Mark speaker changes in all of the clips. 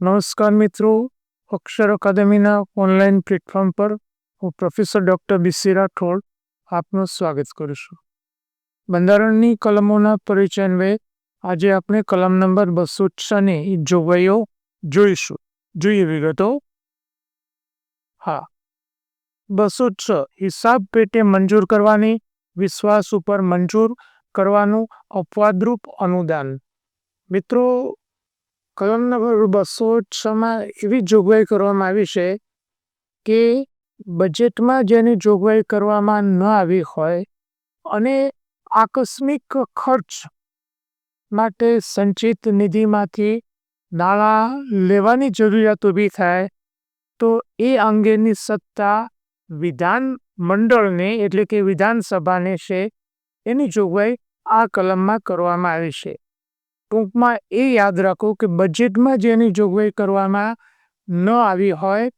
Speaker 1: નમસ્કાર મિત્રો, અક્ષર અકાદમીના online platform પર હું પ્રોફેસર ડૉક્ટર બીસી રાઠોડ આપનું સ્વાગત કરું છું. બંધારણની કલમોના પરિચય આજે આપણે કલમ નંબર બસો છની જોગવાઈઓ જોઈશું. જોઈએ વિગતો? હા. બસો છ હિસાબ પેટે મંજૂર કરવાની, વિશ્વાસ ઉપર મંજૂર કરવાનું અપવાદરૂપ અનુદાન. મિત્રો કલમ નંબર બસો છમાં એવી જોગવાઈ કરવામાં આવી છે કે બજેટમાં જેની જોગવાઈ કરવામાં ન આવી હોય અને આકસ્મિક ખર્ચ માટે સંચિત નિધિમાંથી નાણાં લેવાની જરૂરિયાત ઊભી થાય, તો એ અંગેની સત્તા વિધાન મંડળને એટલે કે વિધાનસભાને છે એની જોગવાઈ આ કલમમાં કરવામાં આવી છે. ટૂંકમાં એ યાદ રાખો કે બજેટમાં જેની જોગવાઈ કરવામાં ન આવી હોય,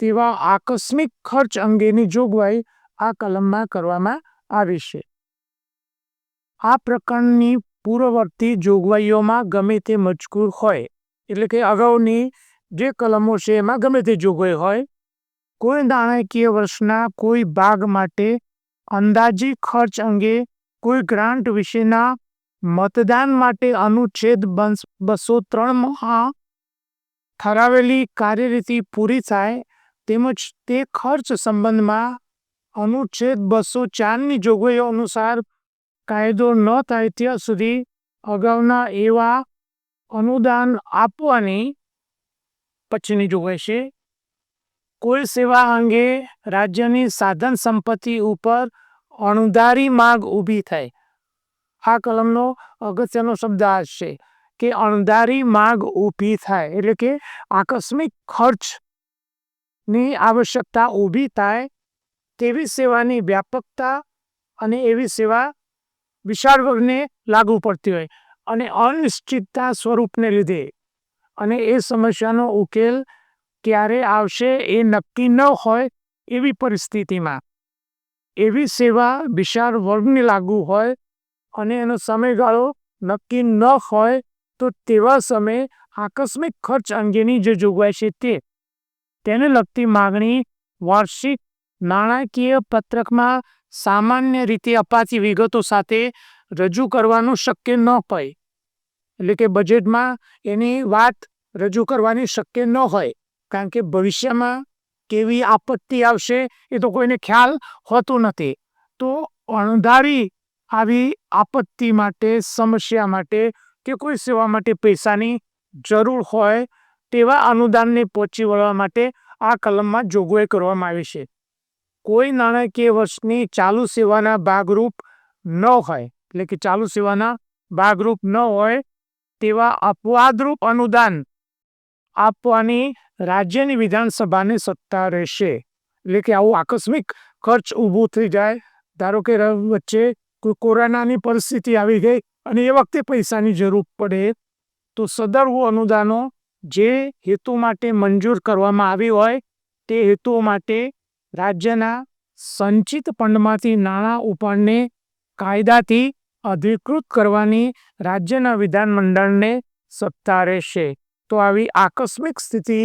Speaker 1: તેવા આકસ્મિક ખર્ચ અંગેની જોગવાઈ આ કલમમાં કરવામાં આવી છે. આ પ્રકારની પૂર્વવર્તી જોગવાઈઓમાં ગમે તે મજકૂર હોય, એટલે કે અગાઉની જે કલમો છે એમાં ગમે તે જોગવાઈ હોય, કોઈ નાણાકીય વર્ષના કોઈ ભાગ માટે અંદાજી ખર્ચ અંગે કોઈ ગ્રાન્ટ વિશેના મતદાન માટે અનુચ્છેદ બસો ત્રણમાં ઠરાવેલી કાર્યરીતિ પૂરી થાય તેમજ તે ખર્ચ સંબંધમાં અનુચ્છેદ બસો ચારની જોગવાઈઓ અનુસાર કાયદો ન થાય ત્યાં સુધી અગાઉના એવા અનુદાન આપવાની પછીની જોગવાઈ છે. કોઈ સેવા અંગે રાજ્યની સાધન સંપત્તિ ઉપર અણધારી માગ ઊભી થાય આ કલમનો અગત્યનો શબ્દ આ છે કે અણધારી માગ ઊભી થાય એટલે કે આકસ્મિક ખર્ચની આવશ્યકતા ઊભી થાય તેવી સેવાની વ્યાપકતા અને એવી સેવા વિશાળ વર્ગને લાગુ પડતી હોય અને અનિશ્ચિતતા સ્વરૂપને લીધે. અને એ સમસ્યાનો ઉકેલ ક્યારે આવશે એ નક્કી ન હોય એવી પરિસ્થિતિમાં. એવી સેવા વિશાળ વર્ગને લાગુ હોય અને એનો સમયગાળો નક્કી ન હોય તો તેવા સમયે આકસ્મિક ખર્ચ અંગેની જે જોગવાઈ છે તે. તેને લગતી માગણી વાર્ષિક નાણાકીય પત્રકમાં સામાન્ય રીતે અપાતી વિગતો સાથે રજૂ કરવાનું શક્ય ન હોય. એટલે કે બજેટમાં એની વાત રજૂ કરવાની શક્ય ન હોય. કારણ કે ભવિષ્યમાં કેવી આપત્તિ આવશે એ તો કોઈને ખ્યાલ હોતો નથી. તો અણધારી આવી આપત્તિ માટે, સમસ્યા માટે કે કોઈ સેવા માટે પૈસાની જરૂર હોય તેવા અનુદાનને પહોંચી વળવા માટે આ કલમમાં જોગવાઈ કરવામાં આવી છે. કોઈ નાણાકીય વર્ષની ચાલુ સેવાના ભાગરૂપ ન હોય, એટલે કે ચાલુ સેવાના ભાગરૂપ ન હોય તેવા અપવાદરૂપ અનુદાન આપવાની રાજ્યની વિધાનસભાની સત્તા રહેશે. એટલે કે આવું આકસ્મિક ખર્ચ ઊભું થઈ જાય. ધારો કે વચ્ચે કોરોનાની પરિસ્થિતિ આવી ગઈ અને એ વખતે પૈસાની જરૂર પડે, તો સદર્વ અનુદાનો જે હેતુ માટે મંજૂર કરવામાં આવી હોય, તે હેતુઓ માટે રાજ્યના સંચિત ફંડમાંથી નાણાં ઉપાડને કાયદાથી અધિકૃત કરવાની રાજ્યના વિધાનમંડળને સત્તા રહેશે. તો આવી આકસ્મિક સ્થિતિ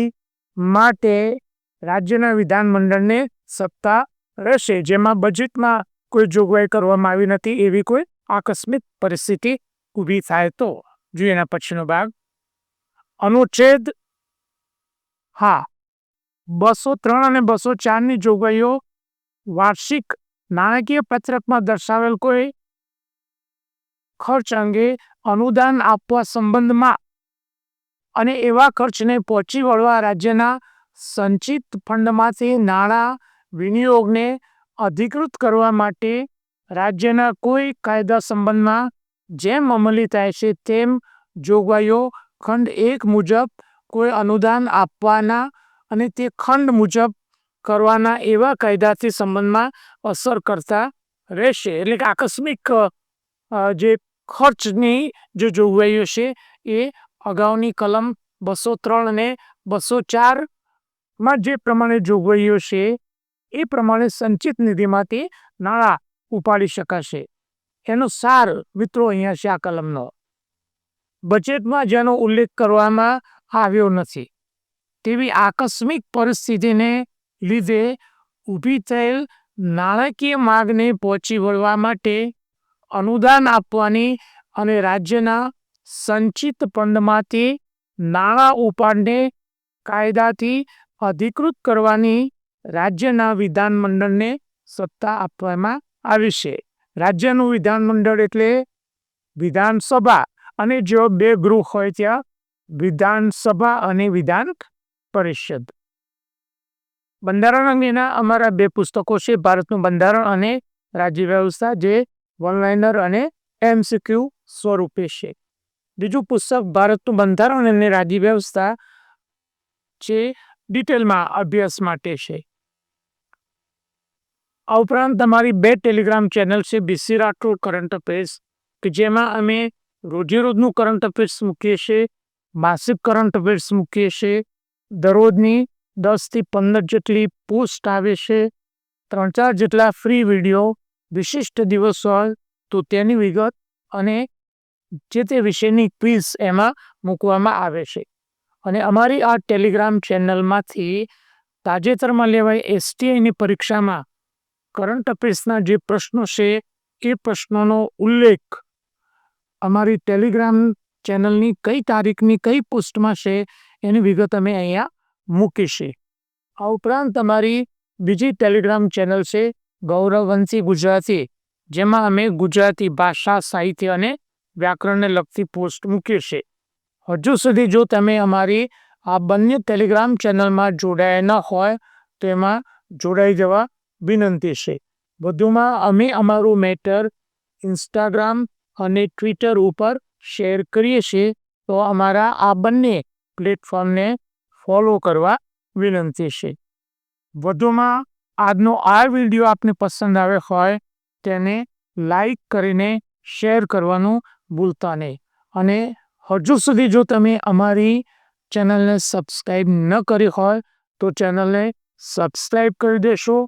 Speaker 1: માટે રાજ્યના વિધાનમંડળને સત્તા રહેશે, જેમાં બજેટમાં કોઈ જોગવાઈ કરવામાં આવી નથી એવી કોઈ આકસ્મિક પરિસ્થિતિ ઊભી થાય તો જોઈએ એના પછીનો ભાગ અનુચ્છેદ હા, બસો ત્રણ અને બસો ચારની જોગવાઈઓ વાર્ષિક નાણાકીય પત્રકમાં દર્શાવેલ કોઈ ખર્ચ અંગે અનુદાન આપવા સંબંધમાં અને એવા ખર્ચને પહોંચી વળવા રાજ્યના સંચિત ફંડમાંથી નાણાં વિનિયોગને અધિકૃત કરવા માટે રાજ્યના કોઈ કાયદા સંબંધમાં જેમ અમલી થાય છે, તેમ જોગવાઈઓ ખંડ એક મુજબ કોઈ અનુદાન આપવાના અને તે ખંડ મુજબ કરવાના એવા કાયદાથી સંબંધમાં અસર કરતા રહેશે. એટલે કે આકસ્મિક જે ખર્ચની જે જોગવાઈઓ છે, એ અગાઉની કલમ બસો ત્રણ અને બસો ચારમાં જે પ્રમાણે જોગવાઈઓ છે એ પ્રમાણે સંચિત નિધિમાંથી નાણાં ઉપાડી શકાશે. એનો સાર મિત્રો અહીંયા છે આ કલમનો. બજેટમાં જેનો ઉલ્લેખ કરવામાં આવ્યો નથી. તેવી આકસ્મિક પરિસ્થિતિને લીધે ઊભી થયેલ નાણાકીય માગને પહોંચી વળવા માટે અનુદાન આપવાની અને રાજ્યના સંચિત ફંડમાંથી નાણાં ઉપાડને કાયદાથી અધિકૃત કરવાની રાજ્યના વિધાનમંડળને સત્તા આપવામાં આવી છે. રાજ્યનું વિધાનમંડળ એટલે વિધાનસભા અને જો બે ગૃહ હોય ત્યાં વિધાનસભા અને વિધાન પરિષદ. બંધારણ અંગેના અમારા બે પુસ્તકો છે, ભારતનું બંધારણ અને રાજ્ય વ્યવસ્થા, જે વનલાઇનર અને એમસીક્યુ સ્વરૂપે છે. બીજું પુસ્તક, ભારતનું બંધારણ અને રાજ્ય વ્યવસ્થા, જે ડિટેલમાં અભ્યાસ માટે છે. આ ઉપરાંત તમારી બે ટેલિગ્રામ ચેનલ છે બીસી રાઠોડ કરંટ અફેર્સ કે જેમાં અમે રોજેરોજનું કરંટ અફેર્સ મૂકીએ છીએ, માસિક કરંટ અફેર્સ મૂકીએ છીએ, દરરોજની દસથી પંદર જેટલી પોસ્ટ આવે છે, ત્રણ ચાર જેટલા ફ્રી વીડિયો વિશિષ્ટ દિવસ હોય તો તેની વિગત અને જે તે વિષયની ક્વિઝ એમાં મૂકવામાં આવે છે. અને અમારી આ ટેલિગ્રામ ચેનલમાંથી તાજેતરમાં લેવાય એસટીઆઈની પરીક્ષામાં કરંટ અફેર્સના જે પ્રશ્નો છે, એ પ્રશ્નોનો ઉલ્લેખ અમારી ટેલિગ્રામ ચેનલની કઈ તારીખની કઈ પોસ્ટમાં છે, એની વિગત અમે અહીંયા મૂકી આ ઉપરાંત અમારી બીજી ટેલિગ્રામ ચેનલ છે, ગૌરવવંશી ગુજરાતી, જેમાં અમે ગુજરાતી ભાષા, સાહિત્ય અને વ્યાકરણને લગતી પોસ્ટ છીએ હજુ સુધી જો તમે અમારી આ બંને ટેલિગ્રામ ચેનલમાં જોડાયા ન હોય, તો એમાં જોડાઈ જવા વિનંતી છે. વધુમાં અમે અમારું મેટર ઇન્સ્ટાગ્રામ અને ટ્વિટર ઉપર શેર કરીએ છીએ, તો અમારા આ બંને પ્લેટફોર્મને ફોલો કરવા વિનંતી છે. વધુમાં આજનો આ વીડિયો આપને પસંદ આવ્યો હોય, તેને લાઈક કરીને શેર કરવાનું ભૂલતા નહીં. અને હજુ સુધી જો તમે અમારી ચેનલને સબસ્ક્રાઈબ ન કરી હોય, તો ચેનલને સબસ્ક્રાઈબ કરી દેશો.